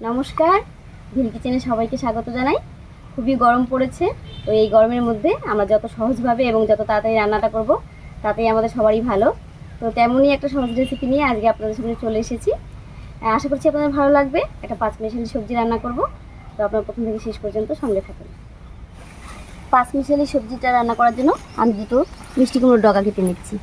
নমস্কার। ভিল কিচেনে সবাইকে স্বাগত জানাই। খুবই গরম পড়েছে, তো এই গরমের মধ্যে আমরা যত সহজভাবে এবং যত তাড়াতাড়ি রান্নাটা করব, তাতেই আমাদের সবারই ভালো। তো তেমনই একটা সহজ রেসিপি নিয়ে আজকে আপনাদের সামনে চলে এসেছি। আশা করছি আপনাদের ভালো লাগবে। একটা পাঁচ মিশালি সবজি রান্না করব। তো আপনারা প্রথম থেকে শেষ পর্যন্ত সঙ্গে থাকুন। পাঁচ মিশালি সবজিটা রান্না করার জন্য আমি দুটো মিষ্টি কুমড়োর ডগা কেটে নিচ্ছি।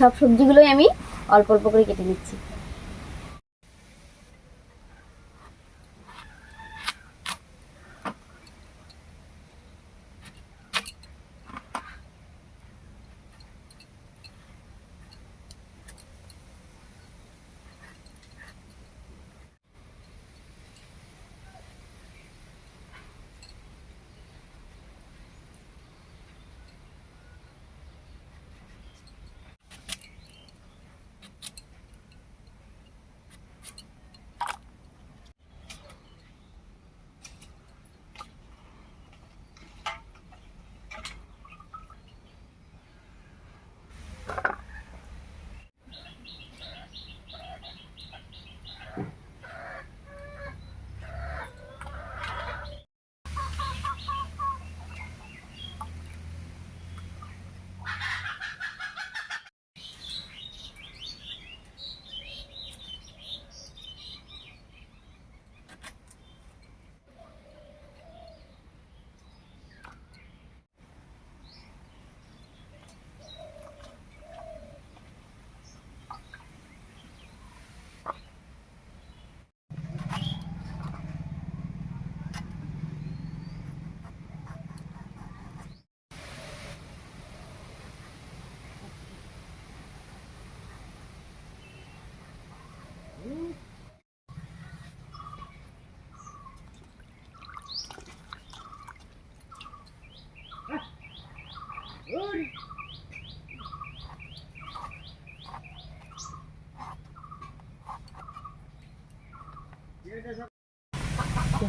সব সবজিগুলোই আমি অল্প অল্প করে কেটে নিচ্ছি।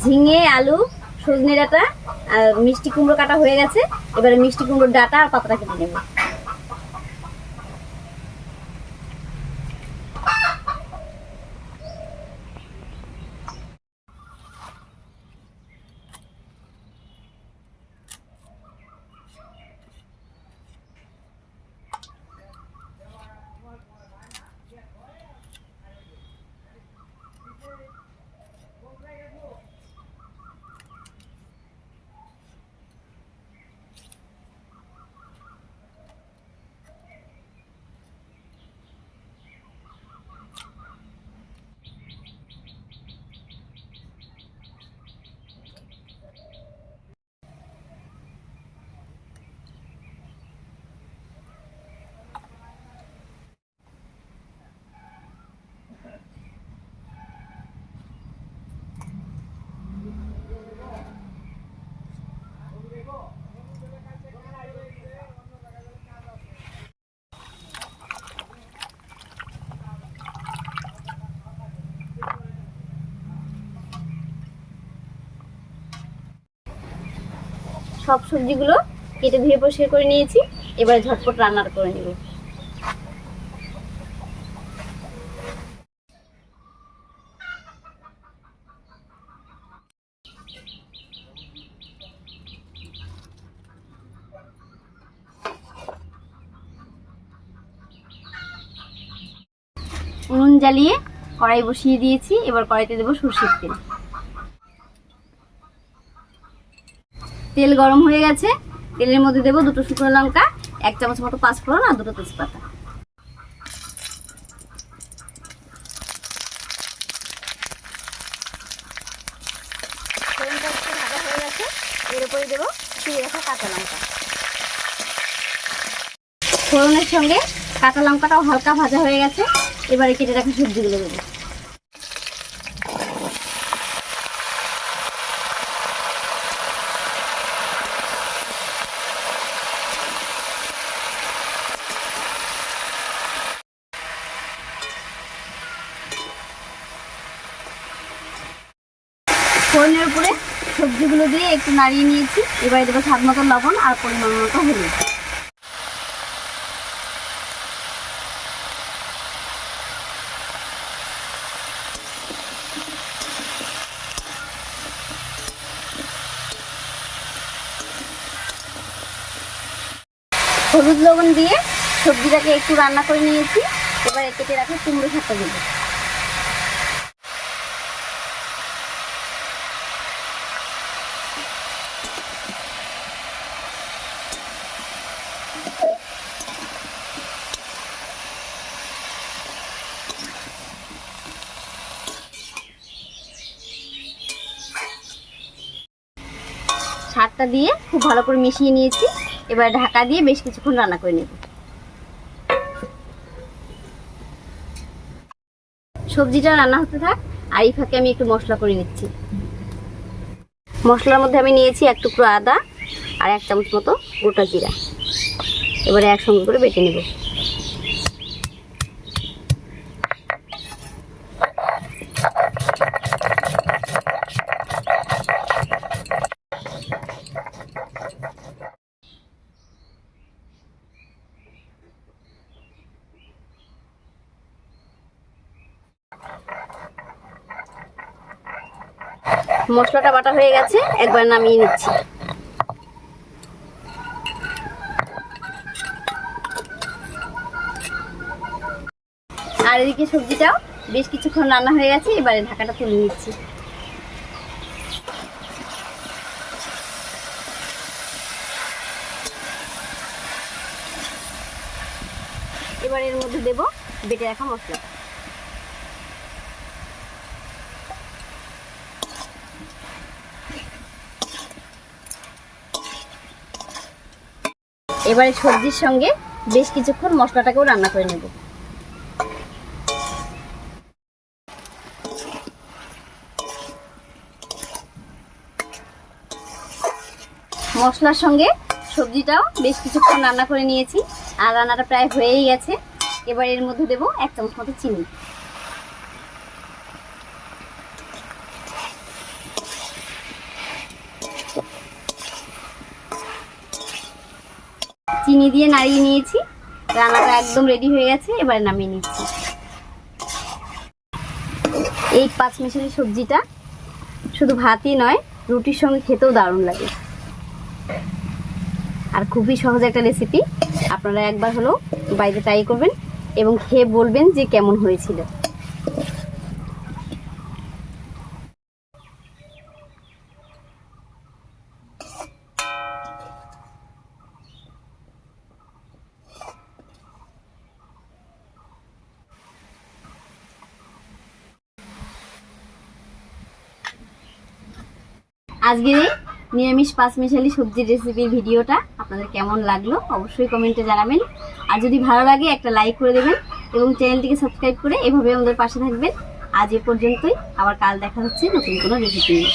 ঝিঙে, আলু, সজনে ডাটা আর মিষ্টি কুমড়ো কাটা হয়ে গেছে। এবারে মিষ্টি কুমড়োর ডাটা আর পাতাটা কেটে নেব। সব সবজিগুলো কেটে ধুয়ে পরিষ্কার করে নিয়েছি। এবারে ঝটপট রান্নাটা করে নেব। উনুন জ্বালিয়ে কড়াই বসিয়ে দিয়েছি। এবার কড়াইতে দেবো সর্ষের তেল। তেল গরম হয়ে গেছে। তেলের মধ্যে দেবো দুটো শুকনো লঙ্কা, এক চামচ মতো পাঁচফোড়ন আর দুটো তেজপাতা। দেবো লঙ্কা। ফোড়নের সঙ্গে কাঁচা লঙ্কাটাও হালকা ভাজা হয়ে গেছে, এবারে কেটে রাখা সবজিগুলো দেবো ফোড়নের উপরে সবজিগুলো দিয়ে একটু নাড়িয়ে নিয়েছি। এবারে দেবো স্বাদ মতো লবণ আর পরিমাণ মতো হলুদ। হলুদ লবণ দিয়ে সবজিটাকে একটু রান্না করে নিয়েছি। এবার কেটে রাখা কুমড়ো শাকটা দেবো। শাকটা দিয়ে খুব ভালো করে মিশিয়ে নিয়েছি। এবার ঢাকা দিয়ে বেশ কিছুক্ষণ রান্না করে নেব। সবজিটা রান্না হতে থাক, আর এই ফাঁকে আমি একটু মশলা করে নিচ্ছি। মশলার মধ্যে আমি নিয়েছি এক টুকরো আদা আর এক চামচ মতো গোটা জিরা। এবারে একসঙ্গে করে বেটে নেব। মশলাটা বাটা হয়ে গেছে, একবার নামিয়ে নিচ্ছি। আর এদিকে সবজিটাও বেশ কিছুক্ষণ রান্না হয়ে গেছে, এবারে ঢাকাটা তুলে নিচ্ছি। এবার এর মধ্যে দেব বেটে রাখা মশলা এবারে সবজির সঙ্গে বেশ কিছুক্ষণ মশলাটাকেও রান্না করে নেব। মশলার সঙ্গে সবজিটাও বেশ কিছুক্ষণ রান্না করে নিয়েছি। আর রান্নাটা প্রায় হয়েই গেছে। এবার এর মধ্যে দেবো এক চামচ মতো চিনি। চিনি দিয়ে নাড়িয়ে নিয়েছি। রান্নাটা একদম রেডি হয়ে গেছে, এবারে নামিয়ে নিচ্ছি। এই পাঁচ মিশালি সবজিটা শুধু ভাতই নয়, রুটির সঙ্গে খেতেও দারুণ লাগে। আর খুবই সহজ একটা রেসিপি আপনারা একবার হলেও বাড়িতে ট্রাই করবেন এবং খেয়ে বলবেন যে কেমন হয়েছিল। আজকের এই নিরামিষ পাঁচমিশালি সবজির রেসিপির ভিডিওটা আপনাদের কেমন লাগল অবশ্যই কমেন্টে জানাবেন। আর যদি ভালো লাগে, একটা লাইক করে দেবেন এবং চ্যানেলটিকে সাবস্ক্রাইব করে এভাবে আমাদের পাশে থাকবেন। আজ এ পর্যন্তই, আবার কাল দেখা হচ্ছে নতুন কোনো রেসিপি নিয়ে।